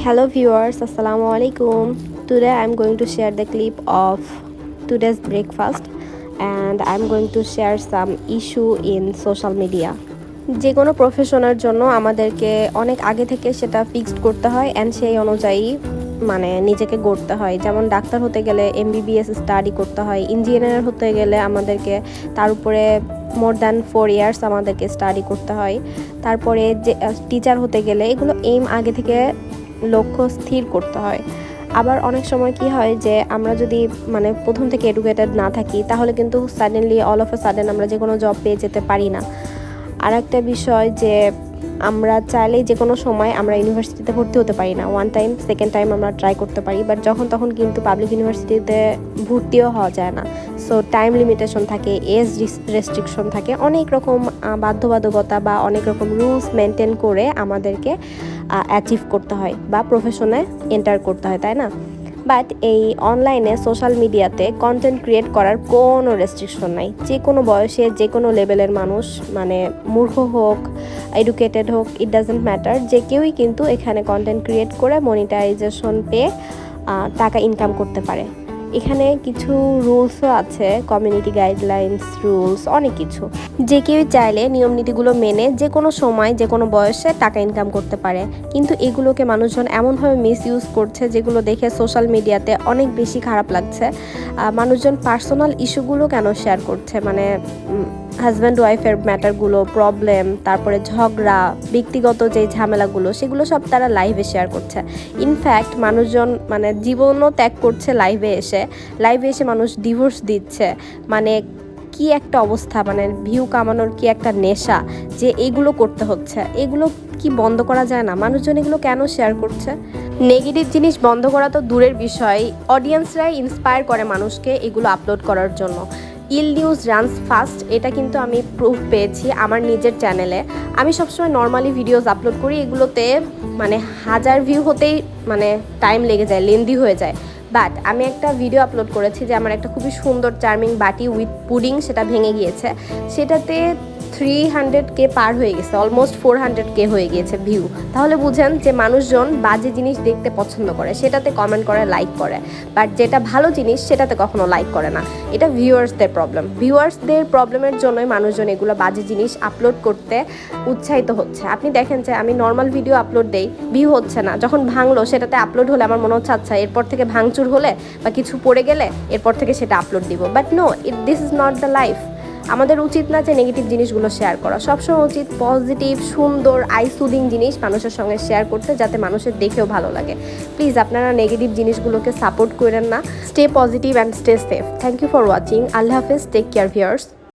Hello viewers, Assalamu alaikum. Today I'm going to share the clip of today's breakfast and I'm going to share some issue in social media. যে কোনো প্রফেশনের জন্য আমাদেরকে অনেক আগে থেকে সেটা ফিক্সড করতে হয় অ্যান্ড সেই অনুযায়ী মানে নিজেকে গড়তে হয় যেমন ডাক্তার হতে গেলে এমবিবিএস স্টাডি করতে হয় ইঞ্জিনিয়ার হতে গেলে আমাদেরকে তার উপরে মোর দ্যান ফোর ইয়ার্স আমাদেরকে স্টাডি করতে হয় তারপরে যে টিচার হতে গেলে এগুলো এইম আগে থেকে লক্ষ্য স্থির করতে হয়। আবার অনেক সময় কি হয় যে, আমরা যদি মানে প্রথম থেকে এডুকেটেড না থাকি, তাহলে কিন্তু suddenly all of a sudden আমরা যে কোনো জব পেয়ে যেতে পারি না। আর একটা বিষয় যে আমরা চাইলেই যে কোনো সময় আমরা ইউনিভার্সিটিতে ভর্তি হতে পারি না। ওয়ান টাইম সেকেন্ড টাইম আমরা ট্রাই করতে পারি বাট যখন তখন কিন্তু পাবলিক ইউনিভার্সিটিতে ভর্তিও হওয়া যায় না। সো টাইম লিমিটেশন থাকে এজ রেস্ট্রিকশন থাকে। অনেক রকম বাধ্যবাধকতা বা অনেক রকম রুলস মেনটেন করে আমাদেরকে অ্যাচিভ করতে হয় বা প্রফেশনে এন্টার করতে হয়, তাই না? বাট এই অনলাইনে সোশ্যাল মিডিয়াতে কন্টেন্ট ক্রিয়েট করার কোনো রেস্ট্রিকশন নাই। যে কোনো বয়সে, যে কোনো লেভেলের মানুষ মানে মূর্খ হোক এডুকেটেড হোক ইট ডাজেন্ট ম্যাটার যে কেউই কিন্তু এখানে কন্টেন্ট ক্রিয়েট করে মনিটাইজেশন পেয়ে টাকা ইনকাম করতে পারে। এখানে কিছু রুলসও আছে কমিউনিটি গাইডলাইন্স রুলস অনেক কিছু। যে কেউ চাইলে নিয়ম নীতিগুলো মেনে যে কোনো সময়, যে কোনো বয়সে টাকা ইনকাম করতে পারে। কিন্তু এগুলোকে মানুষজন এমনভাবে মিস ইউজ করছে, যেগুলো দেখে সোশ্যাল মিডিয়াতে অনেক বেশি খারাপ লাগছে। মানুষজন পার্সোনাল ইস্যুগুলো কেন শেয়ার করছে? মানে হাজব্যান্ড ওয়াইফের ম্যাটারগুলো প্রবলেম তারপরে ঝগড়া, ব্যক্তিগত যে ঝামেলাগুলো, সেগুলো সব তারা লাইভে শেয়ার করছে। ইনফ্যাক্ট মানুষজন মানে জীবনও ত্যাগ করছে লাইভে এসে। লাইভে এসে মানুষ ডিভোর্স দিচ্ছে। মানে কি একটা অবস্থা মানে ভিউ কামানোর কি একটা নেশা যে এগুলো করতে হচ্ছে? এগুলো কি বন্ধ করা যায় না? মানুষজন এগুলো কেন শেয়ার করছে? নেগেটিভ জিনিস বন্ধ করা তো দূরের বিষয়। অডিয়েন্সরাই ইন্সপায়ার করে মানুষকে এগুলো আপলোড করার জন্য। ইল নিউজ রানস ফাস্ট, এটা কিন্তু আমি প্রুফ পেয়েছি আমার নিজের চ্যানেলে আমি সবসময় নর্মালি ভিডিওস আপলোড করি, এগুলোতে মানে হাজার ভিউ হতেই মানে টাইম লেগে যায় লেন্দি হয়ে যায়। বাট আমি একটা ভিডিও আপলোড করেছি যে আমার একটা খুবই সুন্দর চার্মিং বাটি উইথ পুডিং সেটা ভেঙে গিয়েছে। সেটাতে থ্রি হান্ড্রেড কে পার হয়ে গেছে অলমোস্ট ফোর হান্ড্রেড কে হয়ে গিয়েছে ভিউ তাহলে বুঝেন যে মানুষজন বাজে জিনিস দেখতে পছন্দ করে, সেটাতে কমেন্ট করে লাইক করে। বাট যেটা ভালো জিনিস, সেটাতে কখনো লাইক করে না। এটা ভিউয়ার্সদের প্রবলেম ভিউয়ার্সদের প্রবলেমের জন্যই মানুষজন এগুলো বাজে জিনিস আপলোড করতে উৎসাহিত হচ্ছে। আপনি দেখেন যে আমি নর্মাল ভিডিও আপলোড দেই ভিউ হচ্ছে না। যখন ভাঙলো, সেটাতে আপলোড হলে আমার মনে হচ্ছে আচ্ছা এরপর থেকে ভাঙচুর হলে বা কিছু পড়ে গেলে, এরপর থেকে সেটা আপলোড দিব। But no it this is not the life আমাদের উচিত না যে নেগেটিভ জিনিসগুলো শেয়ার করা। সবসময় উচিত পজিটিভ সুন্দর আই সুদিং জিনিস মানুষের সঙ্গে শেয়ার করতে যাতে মানুষের দেখেও ভালো লাগে। প্লিজ আপনারা নেগেটিভ জিনিসগুলোকে সাপোর্ট করেন না। Stay positive and stay safe thank you for watching আল্লাহ হাফেজ। Take care viewers